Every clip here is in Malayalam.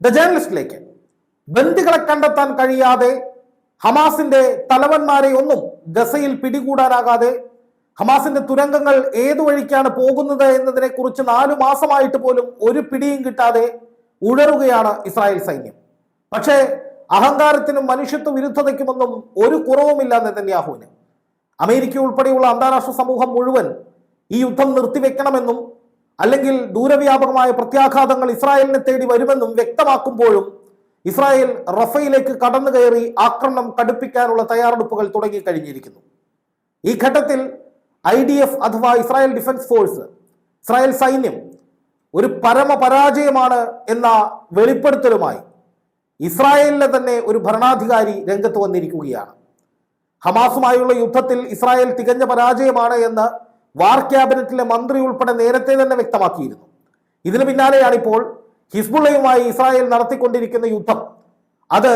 ദ ജേർണലിസ്റ്റിലേക്ക് ബന്ദികളെ കണ്ടെത്താൻ കഴിയാതെ ഹമാസിന്റെ തലവന്മാരെ ഒന്നും ഗസയിൽ പിടികൂടാനാകാതെ ഹമാസിന്റെ തുരങ്കങ്ങൾ ഏതു വഴിക്കാണ് പോകുന്നത് എന്നതിനെ കുറിച്ച് നാലു മാസമായിട്ട് പോലും ഒരു പിടിയും കിട്ടാതെ ഉഴറുകയാണ് ഇസ്രായേൽ സൈന്യം. പക്ഷേ അഹങ്കാരത്തിനും മനുഷ്യത്വ വിരുദ്ധതയ്ക്കുമൊന്നും ഒരു കുറവുമില്ല നെതന്യാഹുവിന്. അമേരിക്ക ഉൾപ്പെടെയുള്ള അന്താരാഷ്ട്ര സമൂഹം മുഴുവൻ ഈ യുദ്ധം നിർത്തിവെക്കണമെന്നും അല്ലെങ്കിൽ ദൂരവ്യാപകമായ പ്രത്യാഘാതങ്ങൾ ഇസ്രായേലിനെ തേടി വരുമെന്നും വ്യക്തമാക്കുമ്പോഴും ഇസ്രായേൽ റഫയിലേക്ക് കടന്നു കയറി ആക്രമണം കടുപ്പിക്കാനുള്ള തയ്യാറെടുപ്പുകൾ തുടങ്ങിക്കഴിഞ്ഞിരിക്കുന്നു. ഈ ഘട്ടത്തിൽ ഐ ഡി എഫ് അഥവാ ഇസ്രായേൽ ഡിഫൻസ് ഫോഴ്സ് ഇസ്രായേൽ സൈന്യം ഒരു പരമ പരാജയമാണ് എന്ന വെളിപ്പെടുത്തലുമായി ഇസ്രായേലിലെ തന്നെ ഒരു ഭരണാധികാരി രംഗത്ത് വന്നിരിക്കുകയാണ്. ഹമാസുമായുള്ള യുദ്ധത്തിൽ ഇസ്രായേൽ തികഞ്ഞ പരാജയമാണ് എന്ന് വാർ ക്യാബിനറ്റിലെ മന്ത്രി ഉൾപ്പെടെ നേരത്തെ തന്നെ വ്യക്തമാക്കിയിരുന്നു. ഇതിനു പിന്നാലെയാണ് ഇപ്പോൾ ഹിസ്ബുള്ളയുമായി ഇസ്രായേൽ നടത്തിക്കൊണ്ടിരിക്കുന്ന യുദ്ധം. അത്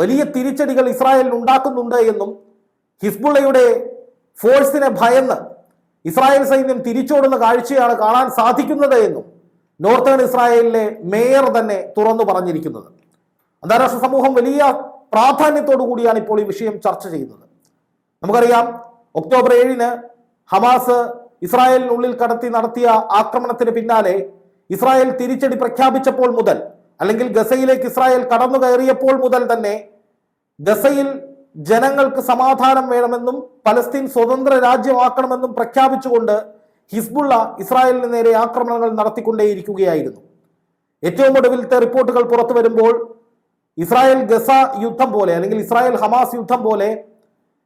വലിയ തിരിച്ചടികൾ ഇസ്രായേലിന് ഉണ്ടാക്കുന്നുണ്ട് എന്നും ഹിസ്ബുള്ളയുടെ ഫോഴ്സിനെ ഭയന്ന് ഇസ്രായേൽ സൈന്യം തിരിച്ചോടുന്ന കാഴ്ചയാണ് കാണാൻ സാധിക്കുന്നത് എന്നും നോർത്തേൺ ഇസ്രായേലിലെ മേയർ തന്നെ തുറന്നു പറഞ്ഞിരിക്കുന്നത്. അന്താരാഷ്ട്ര സമൂഹം വലിയ പ്രാധാന്യത്തോടു കൂടിയാണ് ഇപ്പോൾ ഈ വിഷയം ചർച്ച ചെയ്യുന്നത്. നമുക്കറിയാം ഒക്ടോബർ ഏഴിന് ഹമാസ് ഇസ്രായേലിനുള്ളിൽ കടത്തി നടത്തിയ ആക്രമണത്തിന് പിന്നാലെ ഇസ്രായേൽ തിരിച്ചടി പ്രഖ്യാപിച്ചപ്പോൾ മുതൽ അല്ലെങ്കിൽ ഗസയിലേക്ക് ഇസ്രായേൽ കടന്നു കയറിയപ്പോൾ മുതൽ തന്നെ ഗസയിൽ ജനങ്ങൾക്ക് സമാധാനം വേണമെന്നും പലസ്തീൻ സ്വതന്ത്ര രാജ്യമാക്കണമെന്നും പ്രഖ്യാപിച്ചുകൊണ്ട് ഹിസ്ബുള്ള ഇസ്രായേലിന് നേരെ ആക്രമണങ്ങൾ നടത്തിക്കൊണ്ടേയിരിക്കുകയായിരുന്നു. ഏറ്റവും ഒടുവിലത്തെ റിപ്പോർട്ടുകൾ പുറത്തു വരുമ്പോൾ ഇസ്രായേൽ ഗസ യുദ്ധം പോലെ അല്ലെങ്കിൽ ഇസ്രായേൽ ഹമാസ് യുദ്ധം പോലെ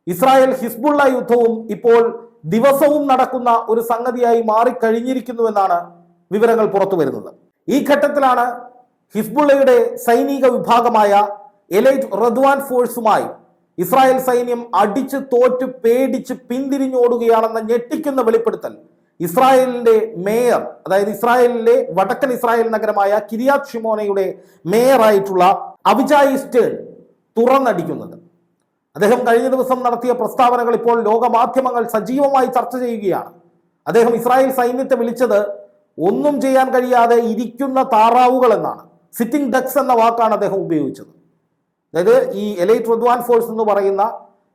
ഇസ്രായേൽ ഹിസ്ബുള്ള യുദ്ധവും ഇപ്പോൾ ദിവസവും നടക്കുന്ന ഒരു സംഗതിയായി മാറിക്കഴിഞ്ഞിരിക്കുന്നുവെന്നാണ് വിവരങ്ങൾ പുറത്തു വരുന്നത്. ഈ ഘട്ടത്തിലാണ് ഹിസ്ബുള്ളയുടെ സൈനിക വിഭാഗമായ എലൈറ്റ് റദ്വാൻ ഫോഴ്സുമായി ഇസ്രായേൽ സൈന്യം അടിച്ച് തോറ്റ് പേടിച്ച് പിന്തിരിഞ്ഞോടുകയാണെന്ന ഞെട്ടിക്കുന്ന വെളിപ്പെടുത്തൽ ഇസ്രായേലിന്റെ മേയർ അതായത് ഇസ്രായേലിലെ വടക്കൻ ഇസ്രായേൽ നഗരമായ കിരിയാത് ഷിമോനയുടെ മേയറായിട്ടുള്ള അവിജായി സ്റ്റേൺ തുറന്നടിക്കുന്നത്. അദ്ദേഹം കഴിഞ്ഞ ദിവസം നടത്തിയ പ്രസ്താവനകൾ ഇപ്പോൾ ലോകമാധ്യമങ്ങൾ സജീവമായി ചർച്ച ചെയ്യുകയാണ്. അദ്ദേഹം ഇസ്രായേൽ സൈന്യത്തെ വിളിച്ചത് ഒന്നും ചെയ്യാൻ കഴിയാതെ ഇരിക്കുന്ന താറാവുകൾ എന്നാണ്. സിറ്റിംഗ് ഡക്സ് എന്ന വാക്കാണ് അദ്ദേഹം ഉപയോഗിച്ചത്. അതായത് ഈ എലൈറ്റ് റദ്വാൻ ഫോഴ്സ് എന്ന് പറയുന്ന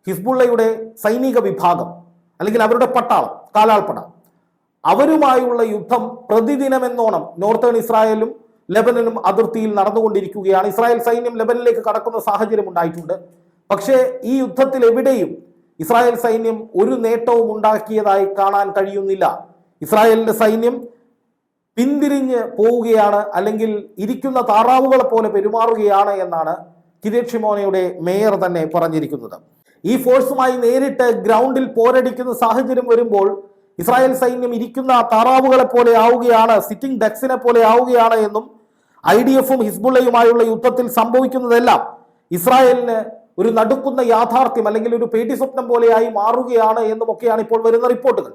ഹിസ്ബുള്ളയുടെ സൈനിക വിഭാഗം അല്ലെങ്കിൽ അവരുടെ പട്ടാളം കാലാൾപ്പട. അവരുമായുള്ള യുദ്ധം പ്രതിദിനമെന്നോണം നോർത്തേൺ ഇസ്രായേലും ലെബനനും അതിർത്തിയിൽ നടന്നുകൊണ്ടിരിക്കുകയാണ്. ഇസ്രായേൽ സൈന്യം ലെബനിലേക്ക് കടക്കുന്ന സാഹചര്യം ഉണ്ടായിട്ടുണ്ട്. പക്ഷേ ഈ യുദ്ധത്തിൽ എവിടെയും ഇസ്രായേൽ സൈന്യം ഒരു നേട്ടവും ഉണ്ടാക്കിയതായി കാണാൻ കഴിയുന്നില്ല. ഇസ്രായേലിന്റെ സൈന്യം പിന്തിരിഞ്ഞ് പോവുകയാണ് അല്ലെങ്കിൽ ഇരിക്കുന്ന താറാവുകളെ പോലെ പെരുമാറുകയാണ് എന്നാണ് കിരീട് ഷിമോനയുടെ മേയർ തന്നെ പറഞ്ഞിരിക്കുന്നത്. ഈ ഫോഴ്സുമായി നേരിട്ട് ഗ്രൗണ്ടിൽ പോരടിക്കുന്ന സാഹചര്യം വരുമ്പോൾ ഇസ്രായേൽ സൈന്യം ഇരിക്കുന്ന താറാവുകളെ പോലെ ആവുകയാണ് സിറ്റിംഗ് ഡക്സിനെ പോലെ ആവുകയാണ് എന്നും ഐ ഡി എഫും ഹിസ്ബുള്ളയുമായുള്ള യുദ്ധത്തിൽ സംഭവിക്കുന്നതെല്ലാം ഇസ്രായേലിന് ഒരു നടുക്കുന്ന യാഥാർത്ഥ്യം അല്ലെങ്കിൽ ഒരു പേടി സ്വപ്നം പോലെയായി മാറുകയാണ് എന്നുമൊക്കെയാണ് ഇപ്പോൾ വരുന്ന റിപ്പോർട്ടുകൾ.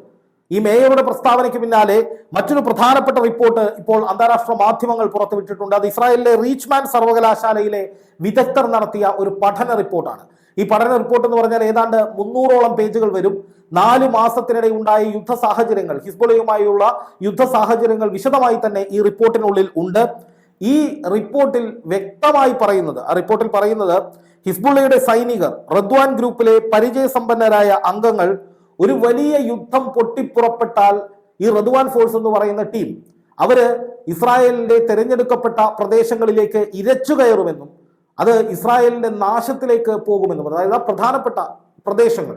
ഈ മേയറുടെ പ്രസ്താവനയ്ക്ക് പിന്നാലെ മറ്റൊരു പ്രധാനപ്പെട്ട റിപ്പോർട്ട് ഇപ്പോൾ അന്താരാഷ്ട്ര മാധ്യമങ്ങൾ പുറത്തുവിട്ടിട്ടുണ്ട്. അത് ഇസ്രായേലിലെ റീച്ച്മാൻ സർവകലാശാലയിലെ വിദഗ്ധർ നടത്തിയ ഒരു പഠന റിപ്പോർട്ടാണ്. ഈ പഠന റിപ്പോർട്ട് എന്ന് പറഞ്ഞാൽ ഏതാണ്ട് മുന്നൂറോളം പേജുകൾ വരും. നാല് മാസത്തിനിടെ ഉണ്ടായ യുദ്ധ സാഹചര്യങ്ങൾ ഹിസ്ബുളയുമായുള്ള യുദ്ധ സാഹചര്യങ്ങൾ വിശദമായി തന്നെ ഈ റിപ്പോർട്ടിനുള്ളിൽ ഉണ്ട്. ഈ റിപ്പോർട്ടിൽ വ്യക്തമായി പറയുന്നത് ആ റിപ്പോർട്ടിൽ പറയുന്നത് ഹിസ്ബുള്ളയുടെ സൈനികർ റദ്വാൻ ഗ്രൂപ്പിലെ പരിചയസമ്പന്നരായ അംഗങ്ങൾ ഒരു വലിയ യുദ്ധം പൊട്ടിപ്പുറപ്പെട്ടാൽ ഈ റദ്വാൻ ഫോഴ്സ് എന്ന് പറയുന്ന ടീം അവർ ഇസ്രായേലിന്റെ തെരഞ്ഞെടുക്കപ്പെട്ട പ്രദേശങ്ങളിലേക്ക് ഇരച്ചു കയറുമെന്നും അത് ഇസ്രായേലിന്റെ നാശത്തിലേക്ക് പോകുമെന്നും അതായത് പ്രധാനപ്പെട്ട പ്രദേശങ്ങൾ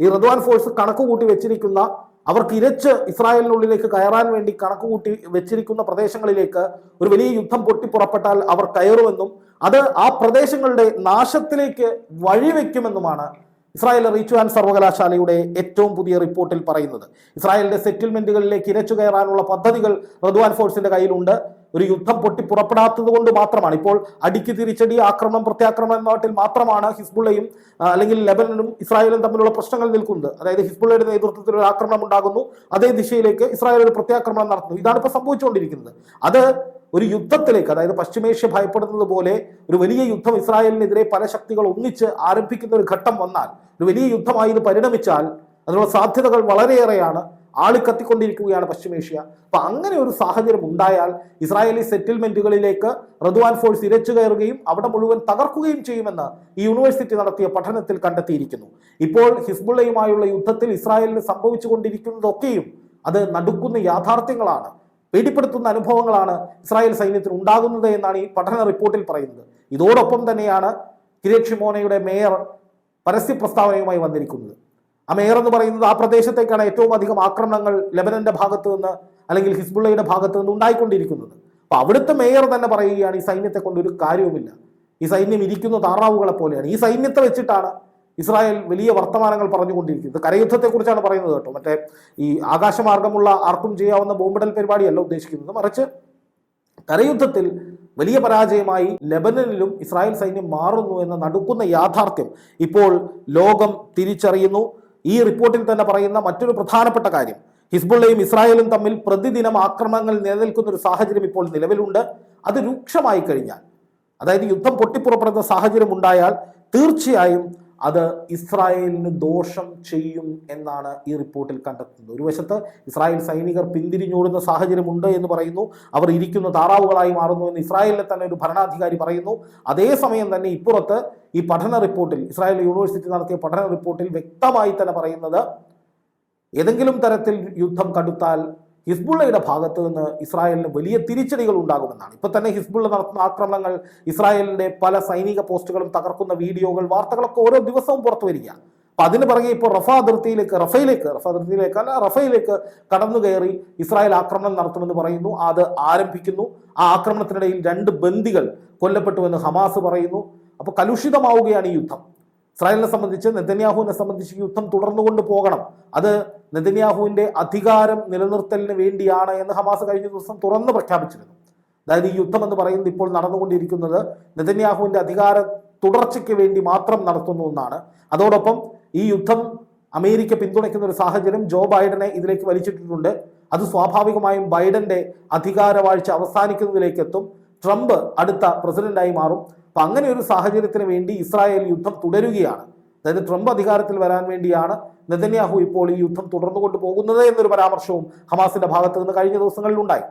ഈ റദ്വാൻ ഫോഴ്സ് കണക്ക് കൂട്ടി വെച്ചിരിക്കുന്ന അവർക്ക് ഇരച്ച് ഇസ്രായേലിനുള്ളിലേക്ക് കയറാൻ വേണ്ടി കണക്ക് കൂട്ടി വെച്ചിരിക്കുന്ന പ്രദേശങ്ങളിലേക്ക് ഒരു വലിയ യുദ്ധം പൊട്ടിപ്പുറപ്പെട്ടാൽ അവർ കയറുമെന്നും അത് ആ പ്രദേശങ്ങളുടെ നാശത്തിലേക്ക് വഴിവെക്കുമെന്നുമാണ് ഇസ്രായേൽ റീച്ച്വാൻ സർവകലാശാലയുടെ ഏറ്റവും പുതിയ റിപ്പോർട്ടിൽ പറയുന്നത്. ഇസ്രായേലിന്റെ സെറ്റിൽമെന്റുകളിലേക്ക് ഇരച്ചു കയറാനുള്ള പദ്ധതികൾ റദ്വാൻ ഫോഴ്സിന്റെ കയ്യിലുണ്ട്. ഒരു യുദ്ധം പൊട്ടി പുറപ്പെടാത്തത് കൊണ്ട് മാത്രമാണ്. ഇപ്പോൾ അടിക്ക് തിരിച്ചടി ആക്രമണം പ്രത്യാക്രമണം എന്ന നാട്ടിൽ മാത്രമാണ് ഹിസ്ബുള്ളയും അല്ലെങ്കിൽ ലെബനനും ഇസ്രായേലും തമ്മിലുള്ള പ്രശ്നങ്ങൾ നിൽക്കുന്നത്. അതായത് ഹിസ്ബുള്ളയുടെ നേതൃത്വത്തിൽ ഒരു ആക്രമണം ഉണ്ടാകുന്നു അതേ ദിശയിലേക്ക് ഇസ്രായേൽ ഒരു പ്രത്യാക്രമണം നടത്തുന്നു. ഇതാണ് ഇപ്പോൾ സംഭവിച്ചുകൊണ്ടിരിക്കുന്നത്. അത് ഒരു യുദ്ധത്തിലേക്ക് അതായത് പശ്ചിമേഷ്യ ഭയപ്പെടുന്നത് പോലെ ഒരു വലിയ യുദ്ധം ഇസ്രായേലിനെതിരെ പല ശക്തികൾ ഒന്നിച്ച് ആരംഭിക്കുന്ന ഒരു ഘട്ടം വന്നാൽ ഒരു വലിയ യുദ്ധമായി ഇത് പരിണമിച്ചാൽ അതിനുള്ള സാധ്യതകൾ വളരെയേറെയാണ്. ആളിക്കത്തിക്കൊണ്ടിരിക്കുകയാണ് പശ്ചിമേഷ്യ. അപ്പൊ അങ്ങനെ ഒരു സാഹചര്യം ഉണ്ടായാൽ ഇസ്രായേലി സെറ്റിൽമെന്റുകളിലേക്ക് റദ്വാൻ ഫോഴ്സ് ഇരച്ചു കയറുകയും അവിടെ മുഴുവൻ തകർക്കുകയും ചെയ്യുമെന്ന് ഈ യൂണിവേഴ്സിറ്റി നടത്തിയ പഠനത്തിൽ കണ്ടെത്തിയിരിക്കുന്നു. ഇപ്പോൾ ഹിസ്ബുള്ളയുമായുള്ള യുദ്ധത്തിൽ ഇസ്രായേലിന് സംഭവിച്ചുകൊണ്ടിരിക്കുന്നതൊക്കെയും അത് നടുക്കുന്ന യാഥാർത്ഥ്യങ്ങളാണ്. പേടിപ്പെടുത്തുന്ന അനുഭവങ്ങളാണ് ഇസ്രായേൽ സൈന്യത്തിന് ഉണ്ടാകുന്നത് എന്നാണ് ഈ പഠന റിപ്പോർട്ടിൽ പറയുന്നത്. ഇതോടൊപ്പം തന്നെയാണ് കിരീക് ഷിമോനയുടെ മേയർ പരസ്യ പ്രസ്താവനയുമായി വന്നിരിക്കുന്നത്. ആ മേയർ എന്ന് പറയുന്നത് ആ പ്രദേശത്തേക്കാണ് ഏറ്റവും അധികം ആക്രമണങ്ങൾ ലെബനന്റെ ഭാഗത്തു നിന്ന് അല്ലെങ്കിൽ ഹിസ്ബുള്ളയുടെ ഭാഗത്തു നിന്ന് ഉണ്ടായിക്കൊണ്ടിരിക്കുന്നത്. അപ്പൊ അവിടുത്തെ മേയർ തന്നെ പറയുകയാണ് ഈ സൈന്യത്തെ കൊണ്ട് ഒരു കാര്യവുമില്ല. ഈ സൈന്യം ഇരിക്കുന്ന താറാവുകളെ പോലെയാണ്. ഈ സൈന്യത്തെ വെച്ചിട്ടാണ് ഇസ്രായേൽ വലിയ വർത്തമാനങ്ങൾ പറഞ്ഞുകൊണ്ടിരിക്കുന്നത്. കരയുദ്ധത്തെക്കുറിച്ചാണ് പറയുന്നത് കേട്ടോ. മറ്റേ ഈ ആകാശമാർഗമുള്ള ആർക്കും ചെയ്യാവുന്ന ബോംബിടൽ പരിപാടിയല്ല ഉദ്ദേശിക്കുന്നത്. മറിച്ച് കരയുദ്ധത്തിൽ വലിയ പരാജയമായി ലെബനനിലും ഇസ്രായേൽ സൈന്യം മാറുന്നു എന്ന നടക്കുന്ന യാഥാർത്ഥ്യം ഇപ്പോൾ ലോകം തിരിച്ചറിയുന്നു. ഈ റിപ്പോർട്ടിൽ തന്നെ പറയുന്ന മറ്റൊരു പ്രധാനപ്പെട്ട കാര്യം. ഹിസ്ബുള്ളയും ഇസ്രായേലും തമ്മിൽ പ്രതിദിനം ആക്രമണങ്ങൾ നിലനിൽക്കുന്ന ഒരു സാഹചര്യം ഇപ്പോൾ നിലവിലുണ്ട്. അത് രൂക്ഷമായി കഴിഞ്ഞാൽ അതായത് യുദ്ധം പൊട്ടിപ്പുറപ്പെടുന്ന സാഹചര്യം ഉണ്ടായാൽ തീർച്ചയായും അത് ഇസ്രായേലിന് ദോഷം ചെയ്യും എന്നാണ് ഈ റിപ്പോർട്ടിൽ കണ്ടെത്തുന്നത്. ഒരു വശത്ത് ഇസ്രായേൽ സൈനികർ പിന്തിരിഞ്ഞോടുന്ന സാഹചര്യമുണ്ട് എന്ന് പറയുന്നു. അവർ ഇരിക്കുന്ന താറാവുകളായി മാറുന്നു എന്ന് ഇസ്രായേലിലെ തന്നെ ഒരു ഭരണാധികാരി പറയുന്നു. അതേസമയം തന്നെ ഇപ്പുറത്ത് ഈ പഠന റിപ്പോർട്ടിൽ ഇസ്രായേൽ യൂണിവേഴ്സിറ്റി നടത്തിയ പഠന റിപ്പോർട്ടിൽ വ്യക്തമായി തന്നെ പറയുന്നത് ഏതെങ്കിലും തരത്തിൽ യുദ്ധം കടുത്താൽ ഹിസ്ബുള്ളയുടെ ഭാഗത്ത് നിന്ന് ഇസ്രായേലിന് വലിയ തിരിച്ചടികൾ ഉണ്ടാകുമെന്നാണ്. ഇപ്പൊ തന്നെ ഹിസ്ബുള്ള നടത്തുന്ന ആക്രമണങ്ങൾ ഇസ്രായേലിന്റെ പല സൈനിക പോസ്റ്റുകളും തകർക്കുന്ന വീഡിയോകൾ വാർത്തകളൊക്കെ ഓരോ ദിവസവും പുറത്തു വരിക. അപ്പൊ അതിന് പുറകെ ഇപ്പോൾ റഫ അതിർത്തിയിലേക്ക് റഫയിലേക്ക് റഫ അതിർത്തിയിലേക്ക് അല്ല റഫയിലേക്ക് കടന്നു കയറി ഇസ്രായേൽ ആക്രമണം നടത്തുമെന്ന് പറയുന്നു. അത് ആരംഭിക്കുന്നു. ആ ആക്രമണത്തിനിടയിൽ രണ്ട് ബന്ദികൾ കൊല്ലപ്പെട്ടുവെന്ന് ഹമാസ് പറയുന്നു. അപ്പോൾ കലുഷിതമാവുകയാണ് ഈ യുദ്ധം. ഇസ്രായേലിനെ സംബന്ധിച്ച് നെതന്യാഹുവിനെ സംബന്ധിച്ച് യുദ്ധം തുടർന്നുകൊണ്ട് പോകണം. അത് നെതന്യാഹുവിന്റെ അധികാരം നിലനിർത്തലിന് വേണ്ടിയാണ് എന്ന് ഹമാസ് കഴിഞ്ഞ ദിവസം തുറന്ന് പ്രഖ്യാപിച്ചിരുന്നു. അതായത് ഈ യുദ്ധം എന്ന് പറയുന്നത് ഇപ്പോൾ നടന്നുകൊണ്ടിരിക്കുന്നത് നെതന്യാഹുവിന്റെ അധികാര തുടർച്ചയ്ക്ക് വേണ്ടി മാത്രം നടത്തുന്നു എന്നാണ്. അതോടൊപ്പം ഈ യുദ്ധം അമേരിക്ക പിന്തുണയ്ക്കുന്ന ഒരു സാഹചര്യം ജോ ബൈഡനെ ഇതിലേക്ക് വലിച്ചിട്ടിട്ടുണ്ട്. അത് സ്വാഭാവികമായും ബൈഡന്റെ അധികാരവാഴ്ച അവസാനിക്കുന്നതിലേക്ക് എത്തും. ട്രംപ് അടുത്ത പ്രസിഡന്റായി മാറും. അപ്പൊ അങ്ങനെ ഒരു സാഹചര്യത്തിന് വേണ്ടി ഇസ്രായേൽ യുദ്ധം തുടരുകയാണ്. അതായത് ട്രംപ് അധികാരത്തിൽ വരാൻ വേണ്ടിയാണ് നെതന്യാഹു ഇപ്പോൾ ഈ യുദ്ധം തുടർന്നു കൊണ്ടുപോകുന്നത് എന്നൊരു പരാമർശവും ഹമാസിന്റെ ഭാഗത്ത് നിന്ന് കഴിഞ്ഞ ദിവസങ്ങളിൽ ഉണ്ടായി.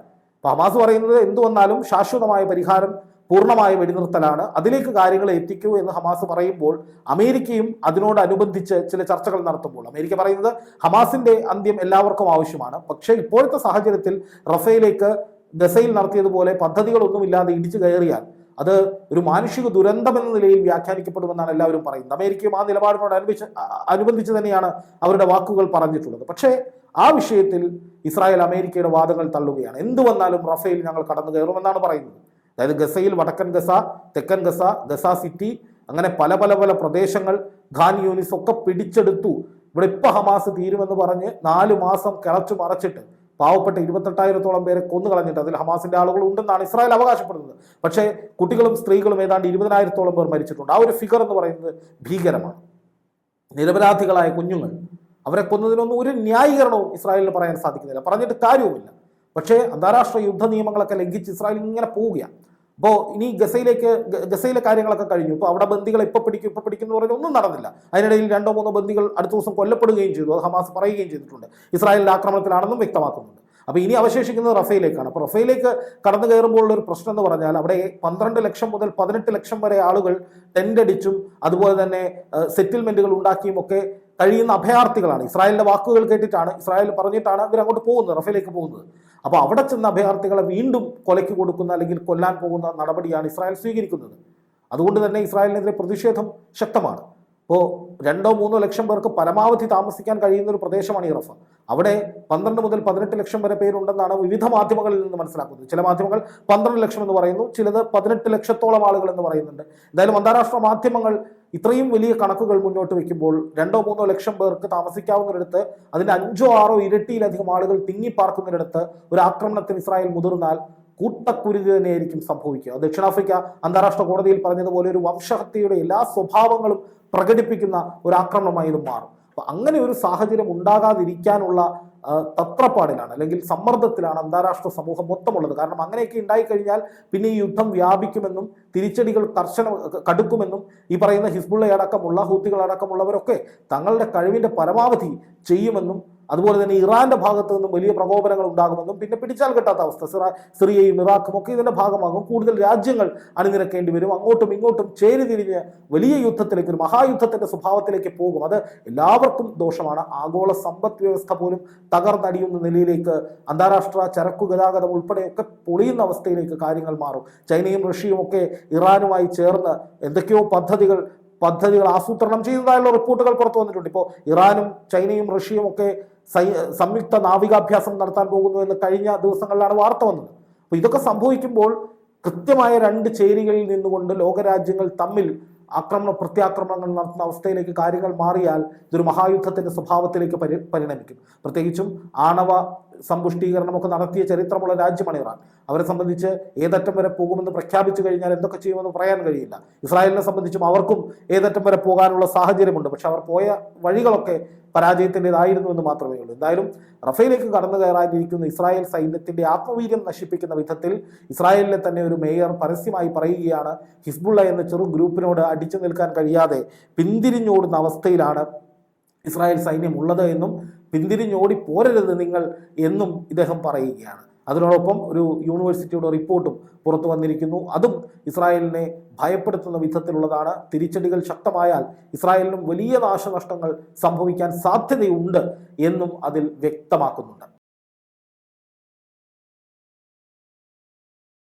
ഹമാസ് പറയുന്നത് എന്തു വന്നാലും ശാശ്വതമായ പരിഹാരം പൂർണമായ വെടിനിർത്തലാണ്. അതിലേക്ക് കാര്യങ്ങൾ എത്തിക്കൂ എന്ന് ഹമാസ് പറയുമ്പോൾ അമേരിക്കയും അതിനോടനുബന്ധിച്ച് ചില ചർച്ചകൾ നടത്തുമ്പോൾ അമേരിക്ക പറയുന്നത് ഹമാസിന്റെ അന്ത്യം എല്ലാവർക്കും ആവശ്യമാണ്. പക്ഷേ ഇപ്പോഴത്തെ സാഹചര്യത്തിൽ റഫേലേക്ക് ഗസയിൽ നടത്തിയതുപോലെ പദ്ധതികളൊന്നുമില്ലാതെ ഇടിച്ചു കയറിയാൽ അത് ഒരു മാനുഷിക ദുരന്തം എന്ന നിലയിൽ വ്യാഖ്യാനിക്കപ്പെടുമെന്നാണ് എല്ലാവരും പറയുന്നത്. അമേരിക്കയും ആ നിലപാടിനോട് അനുബന്ധിച്ച് അനുബന്ധിച്ച് തന്നെയാണ് അവരുടെ വാക്കുകൾ പറഞ്ഞിട്ടുള്ളത്. പക്ഷേ ആ വിഷയത്തിൽ ഇസ്രായേൽ അമേരിക്കയുടെ വാദങ്ങൾ തള്ളുകയാണ്. എന്തു വന്നാലും റഫേൽ ഞങ്ങൾ കടന്നു കയറുമെന്നാണ് പറയുന്നത്. അതായത് ഗസയിൽ വടക്കൻ ഗസ തെക്കൻ ഗസ ഗസ സിറ്റി അങ്ങനെ പല പല പല പ്രദേശങ്ങൾ ഖാൻ യൂനിസ് ഒക്കെ പിടിച്ചെടുത്തു. ഇവിടെ ഇപ്പൊ ഹമാസ് തീരുമെന്ന് പറഞ്ഞ് നാല് മാസം കിളച്ചു മറച്ചിട്ട് പാവപ്പെട്ട ഇരുപത്തെട്ടായിരത്തോളം പേരെ കൊന്നു കളഞ്ഞിട്ട് അതിൽ ഹമാസിന്റെ ആളുകൾ ഉണ്ടെന്നാണ് ഇസ്രായേൽ അവകാശപ്പെടുന്നത്. പക്ഷേ കുട്ടികളും സ്ത്രീകളും ഏതാണ്ട് ഇരുപതിനായിരത്തോളം പേർ മരിച്ചിട്ടുണ്ട്. ആ ഒരു ഫിഗർ എന്ന് പറയുന്നത് ഭീകരമാണ്. നിരപരാധികളായ കുഞ്ഞുങ്ങൾ അവരെ കൊന്നതിനൊന്നും ഒരു ന്യായീകരണവും ഇസ്രായേലിന് പറയാൻ സാധിക്കുന്നില്ല. പറഞ്ഞിട്ട് കാര്യവുമില്ല. പക്ഷേ അന്താരാഷ്ട്ര യുദ്ധ നിയമങ്ങളൊക്കെ ലംഘിച്ച് ഇസ്രായേൽ ഇങ്ങനെ പോവുകയാണ് അപ്പോൾ ഇനി ഗസയിലേക്ക് ഗസയിലെ കാര്യങ്ങളൊക്കെ കഴിഞ്ഞു. ഇപ്പോൾ അവിടെ ബന്ദികളെ ഇപ്പോൾ പിടിക്കും ഇപ്പോൾ പിടിക്കും എന്ന് പറഞ്ഞാൽ ഒന്നും നടന്നില്ല. അതിനിടയിൽ രണ്ടോ മൂന്നോ ബന്ദികൾ അടുത്ത ദിവസം കൊല്ലപ്പെടുകയും ചെയ്തു. അത് ഹമാസ് പറയുകയും ചെയ്തിട്ടുണ്ട്. ഇസ്രായേലിന്റെ ആക്രമണത്തിലാണെന്നും വ്യക്തമാക്കുന്നുണ്ട്. അപ്പോൾ ഇനി അവശേഷിക്കുന്നത് റഫയിലേക്കാണ് അപ്പോൾ റഫയിലേക്ക് കടന്നു കയറുമ്പോഴുള്ള ഒരു പ്രശ്നം എന്ന് പറഞ്ഞാൽ അവിടെ പന്ത്രണ്ട് ലക്ഷം മുതൽ പതിനെട്ട് ലക്ഷം വരെ ആളുകൾ ടെന്റ് അടിച്ചും അതുപോലെ തന്നെ സെറ്റിൽമെന്റുകൾ ഉണ്ടാക്കിയും ഒക്കെ കഴിയുന്ന അഭയാർത്ഥികളാണ്. ഇസ്രായേലിന്റെ വാക്കുകൾ കേട്ടിട്ടാണ് ഇസ്രായേൽ പറഞ്ഞിട്ടാണ് ഇവർ അങ്ങോട്ട് പോകുന്നത് റഫയിലേക്ക് പോകുന്നത്. അപ്പോൾ അവിടെ ചെന്ന അഭയാർത്ഥികളെ വീണ്ടും കൊലയ്ക്ക് കൊടുക്കുന്ന അല്ലെങ്കിൽ കൊല്ലാൻ പോകുന്ന നടപടിയാണ് ഇസ്രായേൽ സ്വീകരിക്കുന്നത്. അതുകൊണ്ട് തന്നെ ഇസ്രായേലിനെതിരെ പ്രതിഷേധം ശക്തമാണ്. ഇപ്പോൾ രണ്ടോ മൂന്നോ ലക്ഷം പേർക്ക് പരമാവധി താമസിക്കാൻ കഴിയുന്ന ഒരു പ്രദേശമാണ് ഈ റഫ. അവിടെ പന്ത്രണ്ട് മുതൽ പതിനെട്ട് ലക്ഷം വരെ പേരുണ്ടെന്നാണ് വിവിധ മാധ്യമങ്ങളിൽ നിന്ന് മനസ്സിലാക്കുന്നത്. ചില മാധ്യമങ്ങൾ പന്ത്രണ്ട് ലക്ഷം എന്ന് പറയുന്നു ചിലത് പതിനെട്ട് ലക്ഷത്തോളം ആളുകൾ എന്ന് പറയുന്നുണ്ട്. എന്തായാലും അന്താരാഷ്ട്ര മാധ്യമങ്ങൾ ഇത്രയും വലിയ കണക്കുകൾ മുന്നോട്ട് വെക്കുമ്പോൾ രണ്ടോ മൂന്നോ ലക്ഷം പേർക്ക് താമസിക്കാവുന്നിടത്ത് അതിന്റെ അഞ്ചോ ആറോ ഇരട്ടിയിലധികം ആളുകൾ തിങ്ങിപ്പാർക്കുന്നിടത്ത് ഒരു ആക്രമണത്തിന് ഇസ്രായേൽ മുതിർന്നാൽ കൂട്ടക്കുരുതി തന്നെയായിരിക്കും സംഭവിക്കുക. ദക്ഷിണാഫ്രിക്ക അന്താരാഷ്ട്ര കോടതിയിൽ പറഞ്ഞതുപോലെ ഒരു വംശഹത്യയുടെ എല്ലാ സ്വഭാവങ്ങളും പ്രകടിപ്പിക്കുന്ന ഒരു ആക്രമണമായി ഇത് മാറും. അപ്പൊ അങ്ങനെ ഒരു സാഹചര്യം ഉണ്ടാകാതിരിക്കാനുള്ള തത്രപ്പാടിലാണ് അല്ലെങ്കിൽ സമ്മർദ്ദത്തിലാണ് അന്താരാഷ്ട്ര സമൂഹം മൊത്തമുള്ളത്. കാരണം അങ്ങനെയൊക്കെ ഉണ്ടായിക്കഴിഞ്ഞാൽ പിന്നെ ഈ യുദ്ധം വ്യാപിക്കുമെന്നും തിരിച്ചടികൾ കർശന കടുക്കുമെന്നും ഈ പറയുന്ന ഹിസ്ബുള്ള അടക്കമുള്ള ഹൂത്തികളടക്കമുള്ളവരൊക്കെ തങ്ങളുടെ കഴിവിന്റെ പരമാവധി ചെയ്യുമെന്നും അതുപോലെ തന്നെ ഇറാന്റെ ഭാഗത്ത് നിന്നും വലിയ പ്രകോപനങ്ങൾ ഉണ്ടാകുമെന്നും പിന്നെ പിടിച്ചാൽ കിട്ടാത്ത അവസ്ഥ സിറ സിറിയയും ഇറാഖും ഒക്കെ ഇതിന്റെ ഭാഗമാകും. കൂടുതൽ രാജ്യങ്ങൾ അണിനിരക്കേണ്ടി വരും. അങ്ങോട്ടും ഇങ്ങോട്ടും ചേരി തിരിഞ്ഞ് വലിയ യുദ്ധത്തിലേക്ക് ഒരു മഹായുദ്ധത്തിന്റെ സ്വഭാവത്തിലേക്ക് പോകും. അത് എല്ലാവർക്കും ദോഷമാണ്. ആഗോള സമ്പദ് വ്യവസ്ഥ പോലും തകർന്നടിയുന്ന നിലയിലേക്ക് അന്താരാഷ്ട്ര ചരക്കു ഗതാഗതം ഉൾപ്പെടെയൊക്കെ പൊളിയുന്ന അവസ്ഥയിലേക്ക് കാര്യങ്ങൾ മാറും. ചൈനയും റഷ്യയും ഒക്കെ ഇറാനുമായി ചേർന്ന് എന്തൊക്കെയോ പദ്ധതികൾ പദ്ധതികൾ ആസൂത്രണം ചെയ്തതായുള്ള റിപ്പോർട്ടുകൾ പുറത്തു വന്നിട്ടുണ്ട്. ഇപ്പോൾ ഇറാനും ചൈനയും റഷ്യയും ഒക്കെ സംയുക്ത നാവികാഭ്യാസം നടത്താൻ പോകുന്നു എന്ന് കഴിഞ്ഞ ദിവസങ്ങളിലാണ് വാർത്ത വന്നത്. അപ്പോൾ ഇതൊക്കെ സംഭവിക്കുമ്പോൾ കൃത്യമായ രണ്ട് ചേരികളിൽ നിന്നുകൊണ്ട് ലോകരാജ്യങ്ങൾ തമ്മിൽ ആക്രമണ പ്രത്യാക്രമണങ്ങൾ നടത്തുന്ന അവസ്ഥയിലേക്ക് കാര്യങ്ങൾ മാറിയാൽ ഇതൊരു മഹായുദ്ധത്തിന്റെ സ്വഭാവത്തിലേക്ക് പരി പരിണമിക്കും. പ്രത്യേകിച്ചും ആണവ സമ്പുഷ്ടീകരണമൊക്കെ നടത്തിയ ചരിത്രമുള്ള രാജ്യമാണ് ഇറാൻ. അവരെ സംബന്ധിച്ച് ഏതറ്റം വരെ പോകുമെന്ന് പ്രഖ്യാപിച്ചു കഴിഞ്ഞാൽ എന്തൊക്കെ ചെയ്യുമെന്ന് പറയാൻ കഴിയില്ല. ഇസ്രായേലിനെ സംബന്ധിച്ചും അവർക്കും ഏതറ്റം വരെ പോകാനുള്ള സാഹചര്യമുണ്ട്. പക്ഷെ അവർ പോയ വഴികളൊക്കെ പരാജയത്തിന്റെതായിരുന്നു എന്ന് മാത്രമേ ഉള്ളൂ. എന്തായാലും റഫേലേക്ക് കടന്നു കയറാനിരിക്കുന്ന ഇസ്രായേൽ സൈന്യത്തിന്റെ ആത്മവീര്യം നശിപ്പിക്കുന്ന വിധത്തിൽ ഇസ്രായേലിലെ തന്നെ ഒരു മേയർ പരസ്യമായി പറയുകയാണ് ഹിസ്ബുള്ള എന്ന ചെറു ഗ്രൂപ്പിനോട് അടിച്ചു നിൽക്കാൻ കഴിയാതെ പിന്തിരിഞ്ഞോടുന്ന അവസ്ഥയിലാണ് ഇസ്രായേൽ സൈന്യം ഉള്ളത് എന്നും പിന്തിരിഞ്ഞോടി പോരരുത് നിങ്ങൾ എന്നും ഇദ്ദേഹം പറയുകയാണ്. അതിനോടൊപ്പം ഒരു യൂണിവേഴ്സിറ്റിയുടെ റിപ്പോർട്ടും പുറത്തു വന്നിരിക്കുന്നു. അതും ഇസ്രായേലിനെ ഭയപ്പെടുത്തുന്ന വിധത്തിലുള്ളതാണ്. തിരിച്ചടികൾ ശക്തമായാൽ ഇസ്രായേലിനും വലിയ നാശനഷ്ടങ്ങൾ സംഭവിക്കാൻ സാധ്യതയുണ്ട് എന്നും അതിൽ വ്യക്തമാക്കുന്നുണ്ട്.